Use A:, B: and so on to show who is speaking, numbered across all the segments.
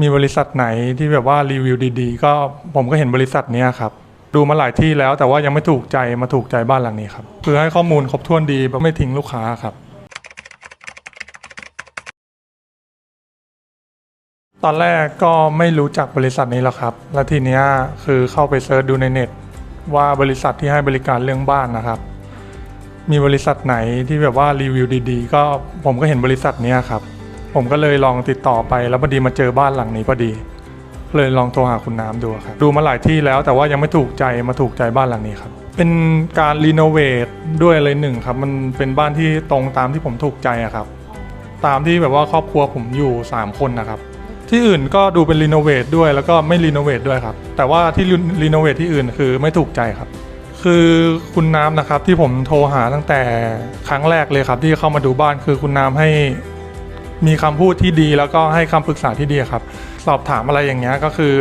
A: มีบริษัทไหนที่แบบว่ารีวิวดีๆ ก็ผมก็เห็นบริษัทเนี้ยครับ ดูมาหลายที่แล้วแต่ว่ายังไม่ถูกใจมาถูกใจบ้านหลังนี้ครับคือให้ข้อมูลครบถ้วนดีแบบไม่ทิ้งลูกค้าครับ ตอนแรกก็ไม่รู้จักบริษัทนี้หรอกครับ แล้วทีเนี้ยคือเข้าไปเซิร์ชดูในเน็ต ว่าบริษัทที่ให้บริการเรื่องบ้านนะครับ มีบริษัทไหนที่แบบว่ารีวิวดีๆ ก็ผมก็เห็นบริษัทเนี้ยครับ ผมก็เลยลองติดต่อไปแล้วพอดีมาเจอบ้านหลังนี้พอดี เลยลองโทรหาคุณน้ำดูครับดูมาหลายที่แล้วแต่ว่ายังไม่ถูกใจมาถูกใจบ้านหลังนี้ครับ เป็นการรีโนเวทด้วยเลยหนึ่งครับ มันเป็นบ้านที่ตรงตามที่ผมถูกใจอะครับ ตามที่แบบว่าครอบครัวผมอยู่ 3 คนนะครับ ที่อื่นก็ดูเป็นรีโนเวทด้วยแล้วก็ไม่รีโนเวทด้วยครับ แต่ว่าที่รีโนเวทที่อื่นคือไม่ถูกใจครับคือคุณน้ำนะครับที่ผมโทรหาตั้งแต่ครั้งแรกเลยครับ ที่เข้ามาดูบ้านคือคุณน้ำให้ มีคำพูดที่ดีแล้วก็ให้คำปรึกษาที่ดีครับ สอบถามอะไรอย่างเงี้ยก็คือ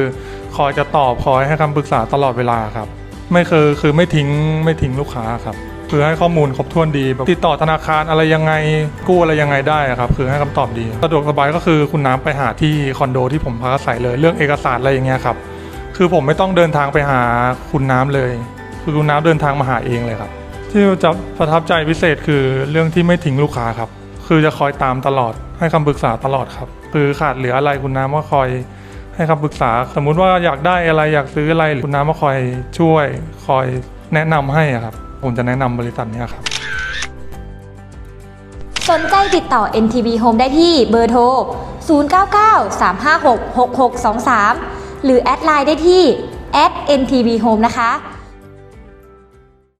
A: คอยจะตอบคอยให้คำปรึกษาตลอดเวลาครับ ไม่เคยคือไม่ทิ้งไม่ทิ้งลูกค้าครับคือให้ข้อมูลครบถ้วนดีแบบติดต่อธนาคารอะไรยังไงกู้อะไรยังไงได้ครับ คือให้คำตอบดีสะดวกสบายก็คือคุณน้ำไปหาที่คอนโดที่ผมพักอาศัยเลย เรื่องเอกสารอะไรอย่างเงี้ยครับ คือผมไม่ต้องเดินทางไปหาคุณน้ำเลย คือคุณน้ำเดินทางมาหาเองเลยครับ ที่จะประทับใจพิเศษคือเรื่องที่ไม่ทิ้งลูกค้าครับ คือจะคอยตามตลอด ให้คำปรึกษาตลอดครับ คือขาดเหลืออะไรคุณน้ำก็คอยให้คำปรึกษา สมมุติว่าอยากได้อะไรอยากซื้ออะไรคุณน้ำก็คอยช่วย คอยแนะนำให้อะครับ ผมจะแนะนำบริษัทเนี้ยครับ
B: สนใจติดต่อ NTV Home ได้ที่เบอร์โทร 099 356 6623 หรือแอดไลน์ได้ที่ @NTV Home นะคะ